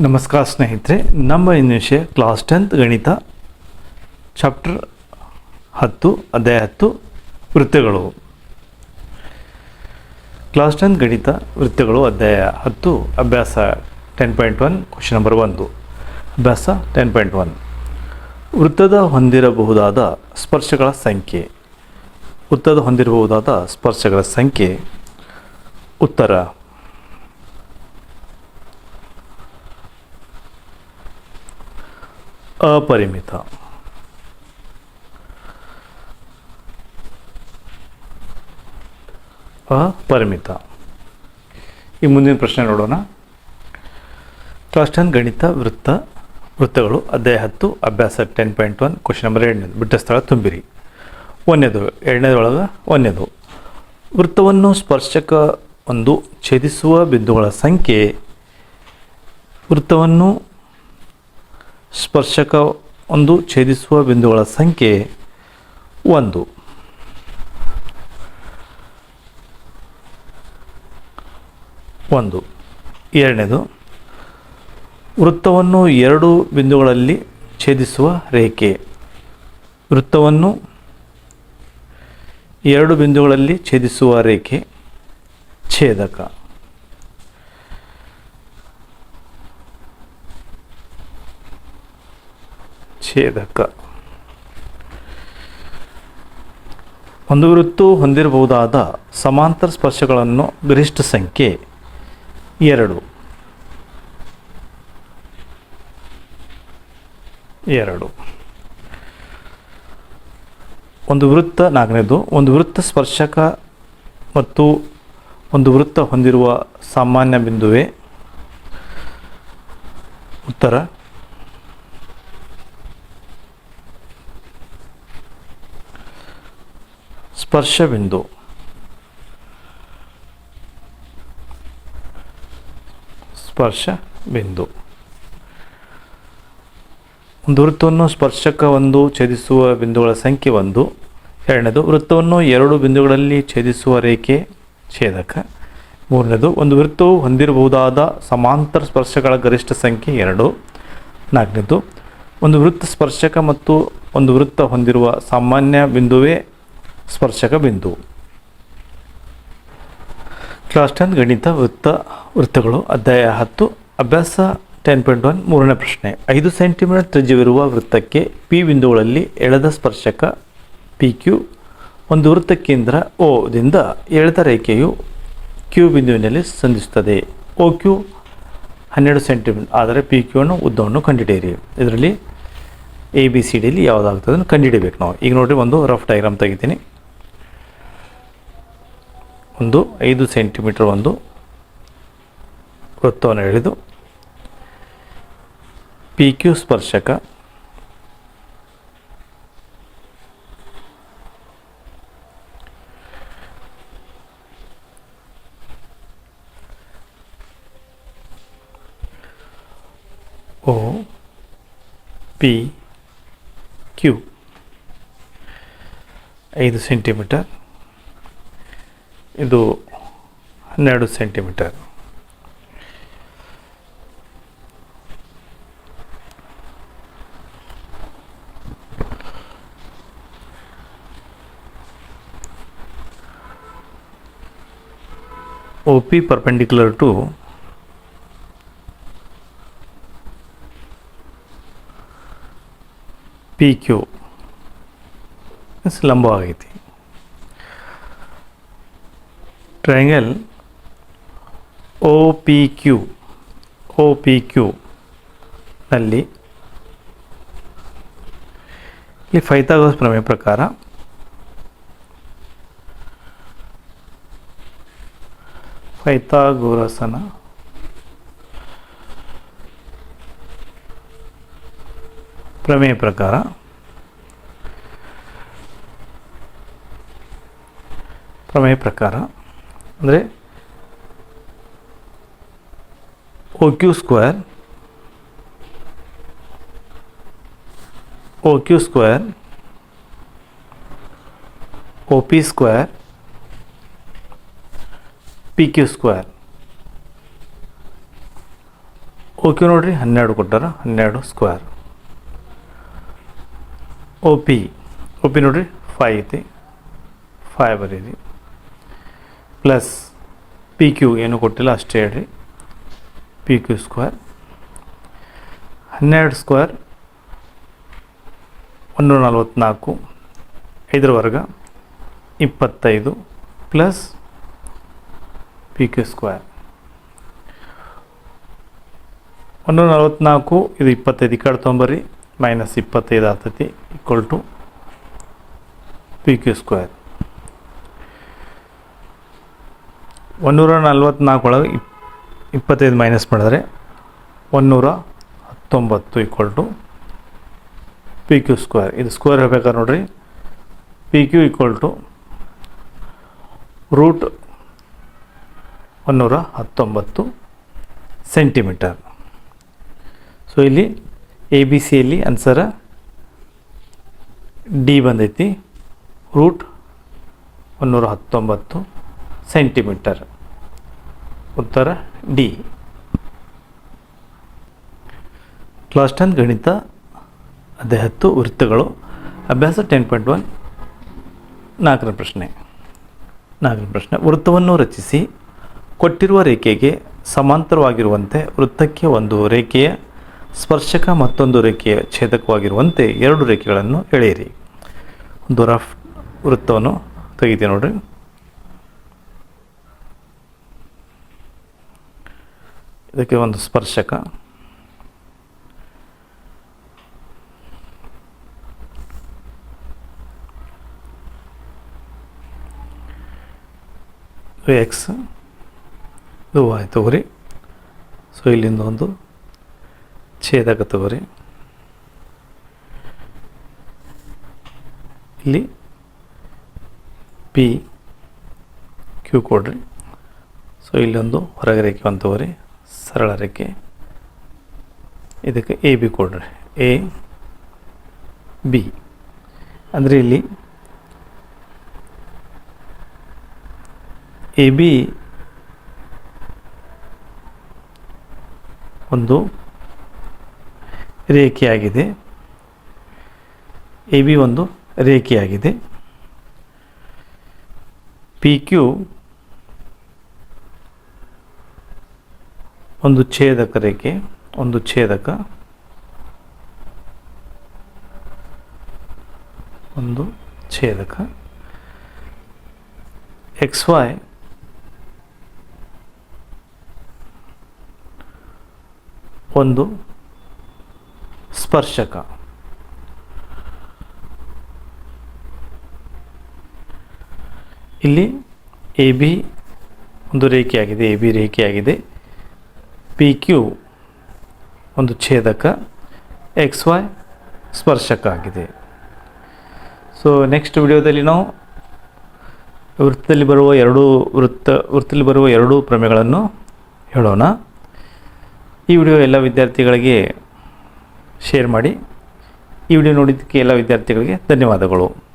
ನಮಸ್ಕಾರ ಸ್ನೇಹಿತರೆ, ನಮ್ಮ ಇಂದಿನ ವಿಷಯ ಕ್ಲಾಸ್ ಟೆಂತ್ ಗಣಿತ ಚಾಪ್ಟರ್ ಹತ್ತು, ಅಧ್ಯಾಯ ಹತ್ತು, ವೃತ್ತಗಳು. ಕ್ಲಾಸ್ ಟೆಂತ್ ಗಣಿತ, ವೃತ್ತಗಳು, ಅಧ್ಯಾಯ ಹತ್ತು, ಅಭ್ಯಾಸ ten point one question number ಒಂದು. ಅಭ್ಯಾಸ ಟೆನ್ ಪಾಯಿಂಟ್ ಒನ್ ವೃತ್ತದ ಹೊಂದಿರಬಹುದಾದ ಸ್ಪರ್ಶಗಳ ಸಂಖ್ಯೆ. ವೃತ್ತದ ಹೊಂದಿರಬಹುದಾದ ಸ್ಪರ್ಶಗಳ ಸಂಖ್ಯೆ. ಉತ್ತರ ಅಪರಿಮಿತ. ಅಪರಿಮಿತ. ಈ ಮುಂದಿನ ಪ್ರಶ್ನೆ ನೋಡೋಣ. ಕ್ಲಾಸ್ ಗಣಿತ ವೃತ್ತ ವೃತ್ತಗಳು ಅಧ್ಯಾಯ ಹತ್ತು, ಅಭ್ಯಾಸ ten point one question number ಎರಡನೇದು. ಬಿಟ್ಟ ಸ್ಥಳ ತುಂಬಿರಿ. ಒಂದನೇದು ಎರಡನೇದೊಳಗೆ ಒಂದನೇದು. ವೃತ್ತವನ್ನು ಸ್ಪರ್ಶಕ ಒಂದು ಛೇದಿಸುವ ಬಿಂದುಗಳ ಸಂಖ್ಯೆ ವೃತ್ತವನ್ನು ಸ್ಪರ್ಶಕ ಒಂದು ಛೇದಿಸುವ ಬಿಂದುಗಳ ಸಂಖ್ಯೆ ಒಂದು. ಒಂದು. ಎರಡನೇದು, ವೃತ್ತವನ್ನು ಎರಡು ಬಿಂದುಗಳಲ್ಲಿ ಛೇದಿಸುವ ರೇಖೆ. ವೃತ್ತವನ್ನು ಎರಡು ಬಿಂದುಗಳಲ್ಲಿ ಛೇದಿಸುವ ರೇಖೆ. ಛೇದಕ. ಛೇದಕ. ಒಂದು ವೃತ್ತು ಹೊಂದಿರಬಹುದಾದ ಸಮಾಂತರ ಸ್ಪರ್ಶಗಳನ್ನು ಗರಿಷ್ಠ ಸಂಖ್ಯೆ ಎರಡು. ಎರಡು. ಒಂದು ವೃತ್ತ ನಾಲ್ಕನೇದು, ಒಂದು ವೃತ್ತ ಸ್ಪರ್ಶಕ ಮತ್ತು ಒಂದು ವೃತ್ತ ಹೊಂದಿರುವ ಸಾಮಾನ್ಯ ಬಿಂದುವೆ ಉತ್ತರ. ಸ್ಪರ್ಶ ಬಿಂದು ಸ್ಪರ್ಶ ಬಿಂದು ಒಂದು ವೃತ್ತವನ್ನು ಸ್ಪರ್ಶಕ ಒಂದು ಛೇದಿಸುವ ಬಿಂದುಗಳ ಸಂಖ್ಯೆ ಒಂದು. ಎರಡನೇದು, ವೃತ್ತವನ್ನು ಎರಡು ಬಿಂದುಗಳಲ್ಲಿ ಛೇದಿಸುವ ರೇಖೆ ಛೇದಕ. ಮೂರನೇದು, ಒಂದು ವೃತ್ತವು ಹೊಂದಿರಬಹುದಾದ ಸಮಾಂತರ ಸ್ಪರ್ಶಗಳ ಗರಿಷ್ಠ ಸಂಖ್ಯೆ ಎರಡು. ನಾಲ್ಕನೇದು, ಒಂದು ವೃತ್ತ ಸ್ಪರ್ಶಕ ಮತ್ತು ಒಂದು ವೃತ್ತ ಹೊಂದಿರುವ ಸಾಮಾನ್ಯ ಬಿಂದುವೇ ಸ್ಪರ್ಶಕ ಬಿಂದು. ಕ್ಲಾಸ್ ಟೆನ್ ಗಣಿತ ವೃತ್ತ ವೃತ್ತಗಳು, ಅಧ್ಯಾಯ ಹತ್ತು, ಅಭ್ಯಾಸ ಟೆನ್ ಪಾಯಿಂಟ್ ಒನ್, ಮೂರನೇ ಪ್ರಶ್ನೆ. ಐದು ಸೆಂಟಿಮೀಟರ್ ತ್ರಿಜ್ಯವಿರುವ ವೃತ್ತಕ್ಕೆ ಪಿ ಬಿಂದುಗಳಲ್ಲಿ ಎಳೆದ ಸ್ಪರ್ಶಕ ಪಿ ಕ್ಯೂ ಒಂದು ವೃತ್ತ ಕೇಂದ್ರ ಓ ದಿಂದ ಎಳೆದ ರೇಖೆಯು ಕ್ಯೂ ಬಿಂದುವಿನಲ್ಲಿ ಸಂಧಿಸುತ್ತದೆ. ಓ ಕ್ಯೂ ಹನ್ನೆರಡು ಸೆಂಟಿಮೀಟರ್, ಆದರೆ ಪಿ ಕ್ಯೂನ ಉದ್ದವನ್ನು ಕಂಡುಹಿಡಿಯಿರಿ ಇದರಲ್ಲಿ ಎ ಬಿ ಸಿ ಡಿಯಲ್ಲಿ ಯಾವುದಾಗ್ತದೆ ಕಂಡುಹಿಡಿಬೇಕು ನಾವು. ಈಗ ನೋಡಿರಿ ಒಂದು ರಫ್ ಡಯಾಗ್ರಾಮ್ ತೆಗಿತೀನಿ. ಒಂದು ಐದು ಸೆಂಟಿಮೀಟರ್ ಒಂದು ವೃತ್ತವನ್ನು ಎಳೆದು ಪಿ ಕ್ಯೂ ಸ್ಪರ್ಶಕ ಓ ಪಿ ಕ್ಯೂ ಐದು ಸೆಂಟಿಮೀಟರ್ ಇದು ಹನ್ನೆರಡು centimetre. O P perpendicular to P Q ಲಂಬವಾಗೈತಿ triangle O P Q O P Q ನಲ್ಲಿ ಈ ಫೈತಾಗೋಸ್ ಪ್ರಮೇಯ ಪ್ರಕಾರ ಫೈತಾಗೋರಸನ ಪ್ರಮೇಯ ಪ್ರಕಾರ ಪ್ರಮೇಯ ಪ್ರಕಾರ ಅಂದರೆ O Q square O Q square O P square P Q square okay ನೋಡ್ರಿ, ಹನ್ನೆರಡು ಕೊಟ್ಟಾರ, ಹನ್ನೆರಡು square O P O P ನೋಡ್ರಿ ಫೈ ಐತಿ ಫೈ ಬರೀರಿ ಪ್ಲಸ್ ಪಿ ಕ್ಯೂ ಏನು ಕೊಟ್ಟಿಲ್ಲ ಅಷ್ಟೇ ಹೇಳ್ರಿ ಪಿ ಕ್ಯೂ ಸ್ಕ್ವೇರ್ ಹನ್ನೆರಡು ಸ್ಕ್ವೇರ್ ಒಂದೂರ ನಲ್ವತ್ತ್ನಾಲ್ಕು ಐದರ ವರ್ಗ ಇಪ್ಪತ್ತೈದು ಪ್ಲಸ್ ಪಿ ಕ್ಯೂ ಸ್ಕ್ವೇರ್ ಒಂದೂರ ನಲ್ವತ್ತ್ನಾಲ್ಕು ಇದು ಇಪ್ಪತ್ತೈದು ಈ ಕಡೆ ತೊಂಬರ್ರಿ ಮೈನಸ್ ಇಪ್ಪತ್ತೈದು ಆಗ್ತೈತಿ equal to P Q square ಒಂದೂರ ನಲ್ವತ್ತ್ನಾಲ್ಕು ಒಳಗೆ ಇಪ್ ಇಪ್ಪತ್ತೈದು ಮೈನಸ್ ಮಾಡಿದ್ರೆ ಒಂದೂರ ಹತ್ತೊಂಬತ್ತು equal to P Q square ಇದು ಸ್ಕ್ವೇರ್ ಹೇಳ್ಬೇಕಾದ್ರೆ ನೋಡಿರಿ? P Q equal to root ಒಂದೂರ ಹತ್ತೊಂಬತ್ತು ಸೆಂಟಿಮೀಟರ್ ಸೊ ಇಲ್ಲಿ ಎ ಬಿ ಸಿಯಲ್ಲಿ ಆನ್ಸರ ಡಿ ಬಂದೈತಿ. ರೂಟ್ ಒಂದೂರ ಹತ್ತೊಂಬತ್ತು ಸೆಂಟಿಮೀಟರ್. ಉತ್ತರ ಡಿ. ಕ್ಲಾಸ್ ಟೆನ್ ಗಣಿತ ಹತ್ತು ವೃತ್ತಗಳು. ಅಭ್ಯಾಸ ಟೆನ್ ಪಾಯಿಂಟ್ ಒನ್. ನಾಲ್ಕನೇ ಪ್ರಶ್ನೆ. ನಾಲ್ಕನೇ ಪ್ರಶ್ನೆ. ವೃತ್ತವನ್ನು ರಚಿಸಿ. ಕೊಟ್ಟಿರುವ ರೇಖೆಗೆ ಸಮಾಂತರವಾಗಿರುವಂತೆ ವೃತ್ತಕ್ಕೆ ಒಂದು ರೇಖೆಯ, ಸ್ಪರ್ಶಕ ಮತ್ತೊಂದು ರೇಖೆಯ ಛೇದಕವಾಗಿರುವಂತೆ ಎರಡು ರೇಖೆಗಳನ್ನು ಎಳೆಯಿರಿ. ಒಂದು ರಫ್ ವೃತ್ತವನ್ನು ತೆಗಿತೀವಿ ನೋಡ್ರಿ. ಇದಕ್ಕೆ ಒಂದು ಸ್ಪರ್ಶಕ. ಎಕ್ಸ್ ಇದು ವಾಯ್ ತಗೋರಿ. ಸೊ ಇಲ್ಲಿಂದ ಒಂದು ಛೇದಕ ತಗೋರಿ. ಇಲ್ಲಿ ಪಿ ಕ್ಯೂ ಕೊಡ್ರಿ. ಸೊ ಇಲ್ಲೊಂದು ಹೊರಗೆ ರೇಖೆ ಒಂದು ತಗೋರಿ. ಸರಳ ರೇಖೆ. ಇದಕ್ಕೆ ಎ ಬಿ ಕೊಡ್ರಿ. ಎ ಬಿ ಅಂದರೆ ಇಲ್ಲಿ ಎ ಬಿ ಒಂದು ರೇಖೆಯಾಗಿದೆ. ಎ ಬಿ ಒಂದು ರೇಖೆಯಾಗಿದೆ. ಪಿ ಕ್ಯೂ ಒಂದು ಛೇದಕ ರೇಖೆ ಒಂದು ಛೇದಕ ಒಂದು ಛೇದಕ. ಎಕ್ಸ್ ವೈ ಒಂದು ಸ್ಪರ್ಶಕ. ಇಲ್ಲಿ ಎ ಬಿ ಒಂದು ರೇಖೆಯಾಗಿದೆ ಎ ಬಿ ರೇಖೆಯಾಗಿದೆ. ಪಿ ಕ್ಯೂ ಒಂದು ಛೇದಕ ಎಕ್ಸ್ ವೈ ಸ್ಪರ್ಶಕ ಆಗಿದೆ ಸೊ ನೆಕ್ಸ್ಟ್ ವಿಡಿಯೋದಲ್ಲಿ ನಾವು ವೃತ್ತದಲ್ಲಿ ಬರುವ ಎರಡು ವೃತ್ತ, ವೃತ್ತದಲ್ಲಿ ಬರುವ ಎರಡೂ ಪ್ರಮೇಯಗಳನ್ನು ಹೇಳೋಣ. ಈ ವಿಡಿಯೋ ಎಲ್ಲ ವಿದ್ಯಾರ್ಥಿಗಳಿಗೆ ಶೇರ್ ಮಾಡಿ. ಈ ವಿಡಿಯೋ ನೋಡಿದ್ದಕ್ಕೆ ಎಲ್ಲ ವಿದ್ಯಾರ್ಥಿಗಳಿಗೆ ಧನ್ಯವಾದಗಳು.